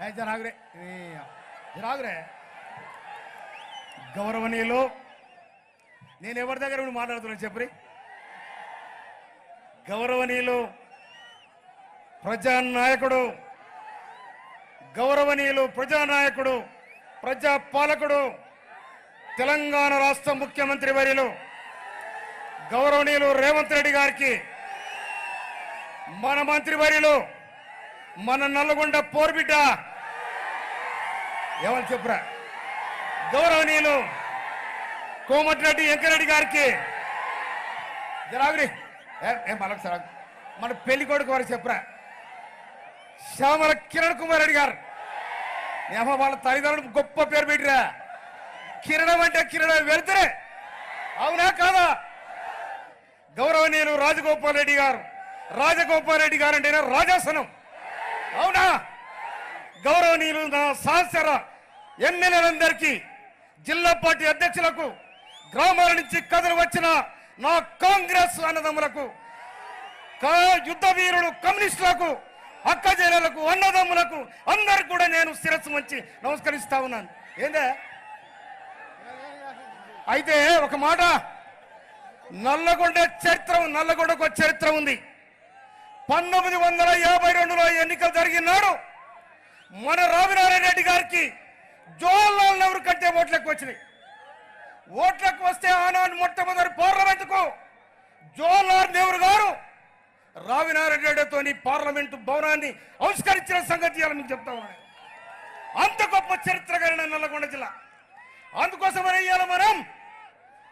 ఏ జరాగురే గౌరవనీయులు నేను ఎవరి దగ్గర ఉండి మాట్లాడుతున్నాను చెప్పరి? గౌరవనీయులు ప్రజానాయకుడు గౌరవనీయులు ప్రజానాయకుడు ప్రజాపాలకుడు తెలంగాణ రాష్ట్ర ముఖ్యమంత్రి వర్యులు గౌరవనీయులు రేవంత్ రెడ్డి గారికి మన మంత్రి వర్యులు మన నల్లగొండ పోర్బిడ్డ. ఎవరు చెప్పురా? గౌరవనీయులు కోమటిరెడ్డి వెంకరెడ్డి గారికి. జరాగురి ఏం మళ్ళీ సార్ మన పెళ్ళి కొడుకు వారికి చెప్పరా. శ్యామల కిరణ్ కుమార్ రెడ్డి గారు. ఏమో వాళ్ళ తల్లిదండ్రులు గొప్ప పేరు పెట్టిరా. కిరణం అంటే కిరణం వెళ్తారే అవునా కాదా? గౌరవనీయులు రాజగోపాల్ రెడ్డి గారు. రాజగోపాల్ రెడ్డి గారు అంటే రాజాసనం. అవునా? గౌరవనీయులు నా సహచర ఎమ్మెల్యేలందరికీ జిల్లా పార్టీ అధ్యక్షులకు గ్రామాల నుంచి కథలు వచ్చిన నా కాంగ్రెస్ అన్నదమ్ములకు కా- యుద్ధ వీరులు కమ్యూనిస్టులకు అక్కజనులకు అన్నదమ్ములకు అందరికి కూడా నేను శిరస్సు మంచి నమస్కరిస్తా ఉన్నాను. ఏందే? అయితే ఒక మాట. నల్లగొండ చరిత్ర నల్లగొండకు చరిత్ర ఉంది. పంతొమ్మిది వందల యాభై రెండులో ఎన్నికలు జరిగినాడు. మన రామినారాయణ రెడ్డి గారికి జవహర్లాల్ నెహ్రూ కంటే ఓట్లకు వచ్చినాయి. ఓట్లకు వస్తే ఆనాడు మొట్టమొదటి పార్లమెంటుకు జవహర్లాల్ నెహ్రూ గారు రావినారాయణ రెడ్డితో పార్లమెంటు భవనాన్ని ఆవిష్కరించిన సంగతి ఇవాళ మీకు చెప్తా ఉన్నాను. అంత గొప్ప చరిత్ర కలిగిన నల్లగొండ జిల్లా. అందుకోసమనే ఇవాళ మనం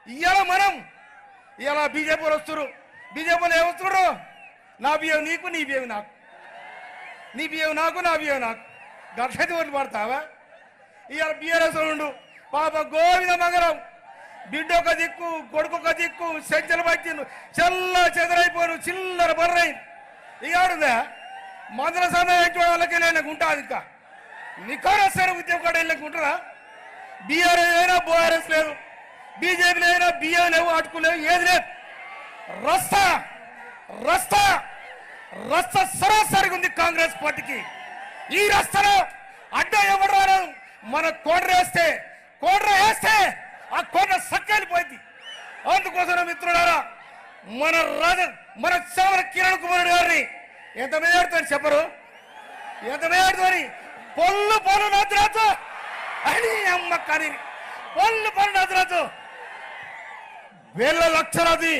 ఇవాళ మనం ఇవాళ బీజేపీలు వస్తున్నారు. బీజేపీలు ఏమొస్తున్నారు నా బియ్యం నీకు నీ బియ్యం నాకు. నీ బియ్యం నాకు నా బియ్యం నాకు. ఘర్షణ ఓట్లు పడతావా? ఇవాళ బీఆర్ఎస్ ఉండు. పాప గోవింద మంగళం. బిడ్డ ఒక దిక్కు కొడుకు ఒక దిక్కు సెంచలు పట్టిండు. చెల్ల చెదరైపోను చిల్లర బర్రై ఇగాడుందా మందుల సమయం వాళ్ళకి నేను ఉంటాది ఇంకా. నికోరస్తారు ఉద్యోగం కూడా వెళ్ళకి ఉంటుందా బీఆర్ఎస్ అయినా బోఆర్ఎస్ లేదు. బీజేపీ అయినా బిఏ లేవు అటుకు లేవు ఏది లేదు. రస్తా. రస్తా రస్తా సరాసరిగా ఉంది కాంగ్రెస్ పార్టీకి. ఈ రస్తలో అడ్డ ఎవరు మన కోడ్ర వేస్తే కోడ్ర వేస్తే ఆ కోడ్ర సక్కెళ్ళిపోయింది అందుకోసం మిత్రులారా మన రాజ మన సేవల కిరణ్ కుమారుడు గారిని ఎంత మేడుతారు చెప్పరు? ఎంత మేడుతారు పొల్లు పొల్లు నద్రాజు అని అమ్మ కానీ పొల్లు పొల్లు నద్రాజు. వేల లక్షలది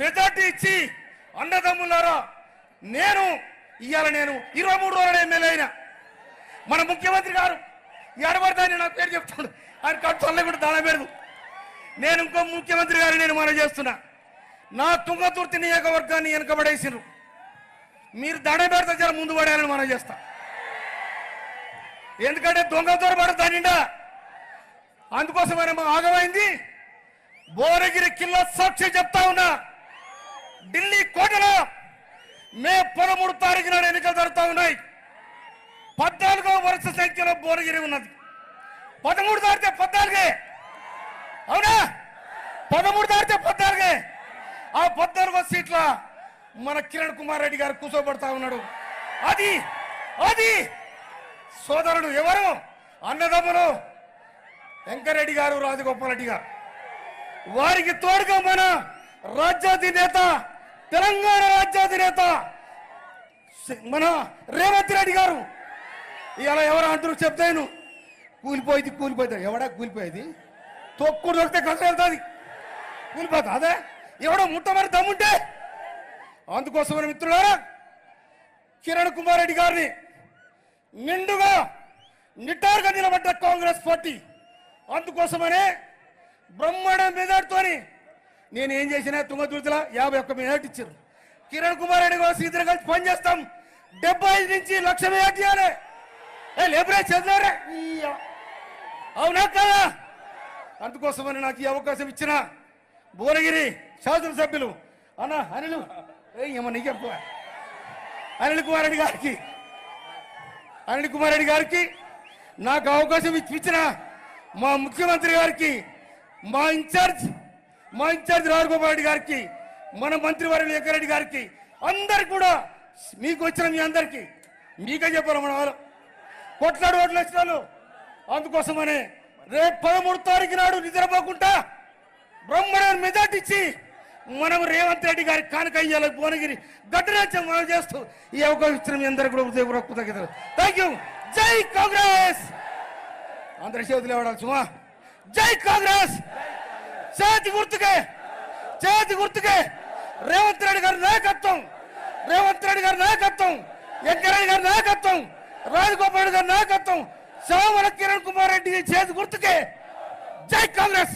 మెజార్టీ ఇచ్చి అన్నదమ్ములారా నేను ఇవాళ నేను ఇరవై మూడు రోజుల ఎమ్మెల్యే అయినా. మన ముఖ్యమంత్రి గారు ఎడబడతాని నా పేరు చెప్తాడు. ఆయన కట్టుకోలే కూడా దానబెడదు నేను ఇంకో ముఖ్యమంత్రి గారు నేను మనం చేస్తున్నా. నా తుంగతుర్తి నియోజకవర్గాన్ని వెనకబడేసిరు మీరు దండ పెడితే చాలా ముందు పడేయాలని మనం చేస్తా. ఎందుకంటే దొంగ దొరబడతా నిండా. అందుకోసమైనా ఆగమైంది. భువనగిరి కిల్లా సాక్షి చెప్తా ఉన్నా. ఢిల్లీ కోటలో మే పదమూడు తారీఖు నాడు ఎన్నికలు జరుగుతూ ఉన్నాయి. పద్నాలుగో వరుస సంఖ్యలో భువనగిరి ఉన్నది. పదమూడు దాటితే పద్నాలుగే. అవునా? పదమూడు దాటితే పద్నాలుగే. ఆ పద్నాలుగో సీట్ల మన కిరణ్ కుమార్ రెడ్డి గారు కూర్చోబడతా ఉన్నాడు. అది అది సోదరుడు ఎవరు? అన్నదమ్ములు వెంకరెడ్డి గారు రాజగోపాల్ రెడ్డి గారు. వారికి తోడుగా మన రాజ్యాధి నేత తెలంగాణ రాజ్యాధినేత మన రేవంత్ రెడ్డి గారు. ఇలా ఎవరు అంటారు చెప్తాను కూలిపోయింది కూలిపోయింది. ఎవడా కూలిపోయేది? తొక్కుడు దొరికితే కష్టం వెళ్తుంది. కూలిపోతా అదే? ఎవడో ముట్టమని దమ్ముంటే? అందుకోసమని మిత్రులారా కిరణ్ కుమార్ రెడ్డి గారిని నిండుగా నిటారుగా నిలబడ్డ కాంగ్రెస్ పార్టీ. అందుకోసమనే బ్రహ్మాండ మెజార్టీతోని నేను ఏం చేసినా తుంగతుర్తిలో యాభై ఒక్క మెజార్టీ ఇచ్చారు. కిరణ్ కుమార్ రెడ్డి గారు ఇద్దరు కలిసి పనిచేస్తాం డెబ్బై ఐదు నుంచి లక్ష మెజార్టీ ఇవ్వాలి ఏ లేబరే చదివారే? అవునా కదా? అందుకోసమని నాకు ఈ అవకాశం ఇచ్చిన భువనగిరి శాసనసభ్యులు అన్న అనిలు. ఏమో నీకు చెప్పు అనిల్ కుమార్ రెడ్డి గారికి అనిల్ కుమార్ రెడ్డి గారికి నాకు అవకాశం ఇచ్చి- ఇచ్చిన మా ముఖ్యమంత్రి గారికి మా ఇన్ఛార్జ్ మా ఇన్ఛార్జ్ రాజగోపాల్ రెడ్డి గారికి మన మంత్రివర్యులు వారి వెంకరెడ్డి గారికి అందరికి కూడా మీకు వచ్చిన మీ అందరికి మీకే చెప్పాలి మన వాళ్ళు. కొట్లాడు ఓట్లు వచ్చిన వాళ్ళు అందుకోసమనే రేపు పదమూడు తారీఖు నాడు నిద్రపోకుండా బ్రహ్మణ మెజార్టీ ఇచ్చి మనం రేవంత్ రెడ్డి గారి కానుక అయ్యాలి భువనగిరి గడ్డరాజ్యం మనం చేస్తూ ఈ అవకాశం ఇచ్చిన మీ అందరు కూడా ఉదయపూర్వక కృతజ్ఞతలు. థ్యాంక్ యూ జై కాంగ్రెస్. అందరి చేతులు ఇవ్వడాలి సుమా? జై కాంగ్రెస్. చేతి గుర్తుకే చేతి గుర్తుకే. రేవంత్ రెడ్డి గారి నాయకత్వం రేవంత్ రెడ్డి గారి నాయకత్వం వెంకరెడ్డి గారి నాయకత్వం రాజగోపాల్ రెడ్డి గారి నాయకత్వం సోమల కిరణ్ కుమార్ రెడ్డి చేతి గుర్తుకే. జై కాంగ్రెస్!